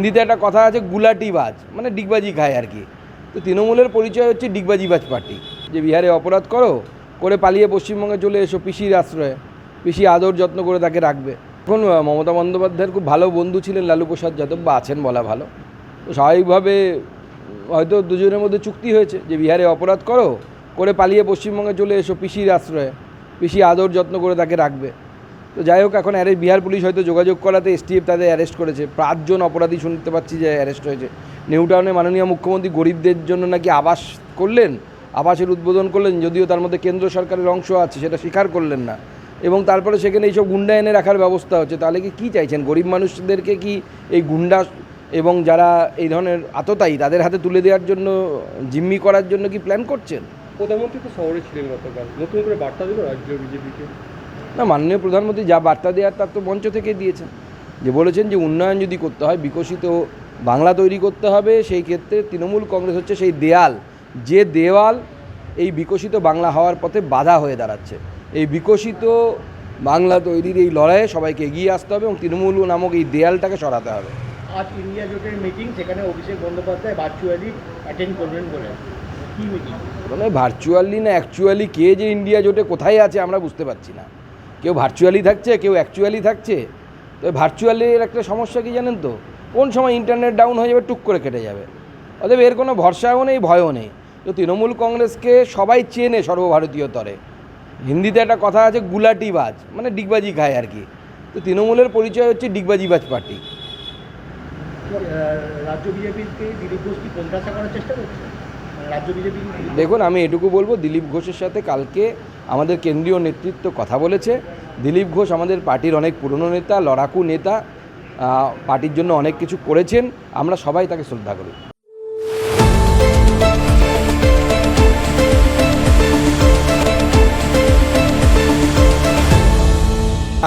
হিন্দিতে একটা কথা আছে গুলাটি বাজ মানে ডিগবাজি খায় আর কি। তো তৃণমূলের পরিচয় হচ্ছে ডিগবাজিবাজ পার্টি। যে বিহারে অপরাধ করো, করে পালিয়ে পশ্চিমবঙ্গে চলে এসো পিসির আশ্রয়ে। পিসি আদর যত্ন করে তাকে রাখবে। এখন মমতা বন্দ্যোপাধ্যায়ের খুব ভালো বন্ধু ছিলেন লালু প্রসাদ যাদব, বা আছেন বলা ভালো। তো স্বাভাবিকভাবে হয়তো দুজনের মধ্যে চুক্তি হয়েছে যে বিহারে অপরাধ করো, করে পালিয়ে পশ্চিমবঙ্গে চলে এসো পিসির আশ্রয়ে। পিসি আদর যত্ন করে তাকে রাখবে। তো যাই হোক, এখন অ্যারেস্ট বিহার পুলিশ হয়তো যোগাযোগ করাতে এসটিএফ তাদের অ্যারেস্ট করেছে। পাঁচজন অপরাধী শুনতে পাচ্ছি যে অ্যারেস্ট হয়েছে। নিউ টাউনে মাননীয় মুখ্যমন্ত্রী গরিবদের জন্য নাকি আবাস করলেন? আবাসের উদ্বোধন করলেন, যদিও তার মধ্যে কেন্দ্র সরকারের অংশ আছে, সেটা স্বীকার করলেন না। এবং তারপরে সেখানে এইসব গুন্ডা এনে রাখার ব্যবস্থা হচ্ছে। তাহলে কি, কী চাইছেন? গরিব মানুষদেরকে কি এই গুন্ডা এবং যারা এই ধরনের আততায়ী, তাদের হাতে তুলে দেওয়ার জন্য, জিম্মি করার জন্য কি প্ল্যান করছেন? প্রধানমন্ত্রী তো শহরে ছিলেন গতকাল। নতুন করে বার্তা দেবে রাজ্য বিজেপিকে। না মাননীয় প্রধানমন্ত্রী যা বার্তা দেওয়ার তার তো মঞ্চ থেকে দিয়েছেন। যে বলেছেন যে উন্নয়ন যদি করতে হয় বিকশিত বাংলা তৈরি করতে হবে সেই ক্ষেত্রে তৃণমূল কংগ্রেস হচ্ছে সেই দেয়াল। যে দেওয়াল এই বিকশিত বাংলা হওয়ার পথে বাধা হয়ে দাঁড়াচ্ছে। এই বিকশিত বাংলা তৈরির এই লড়াইয়ে সবাইকে এগিয়ে আসতে হবে এবং তৃণমূল নামক এই দেয়ালটাকে সরাতে হবে। আজ ইন্ডিয়া জোটের মিটিং সেখানে অভিষেক বন্দ্যোপাধ্যায় ভার্চুয়ালি অ্যাটেন্ড করবেন বলে। মানে ভার্চুয়ালি না অ্যাকচুয়ালি কে যে ইন্ডিয়া জোটে কোথায় আছে আমরা বুঝতে পারছি না। কেউ ভার্চুয়ালি থাকছে কেউ অ্যাকচুয়ালি থাকছে। তো ভার্চুয়ালির একটা সমস্যা কি জানেন তো? কোন সময় ইন্টারনেট ডাউন হয়ে যাবে টুক করে কেটে যাবে। অতএব এর কোনো ভরসাও নেই ভয়ও নেই। তো তৃণমূল কংগ্রেসকে সবাই চেনে সর্বভারতীয় তরে। হিন্দিতে একটা কথা আছে গুলাটিবাজ মানে ডিগবাজি খায় আর কি। তো তৃণমূলের পরিচয় হচ্ছে ডিগবাজিবাজ পার্টি। রাজ্য বিজেপিকে দিলীপ ঘোষ কি করার চেষ্টা করছে? মানে রাজ্য বিজেপি দেখুন আমি এটুকু বলব দিলীপ ঘোষের সাথে কালকে আমাদের কেন্দ্রীয় নেতৃত্ব কথা বলেছে। দিলীপ ঘোষ আমাদের পার্টির অনেক পুরনো নেতা, লড়াকু নেতা পার্টির জন্য অনেক কিছু করেছেন। আমরা সবাই তাকে শ্রদ্ধা করি।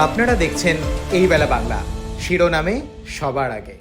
আপনারা দেখছেন এই বেলা বাংলা। শিরোনামে সবার আগে।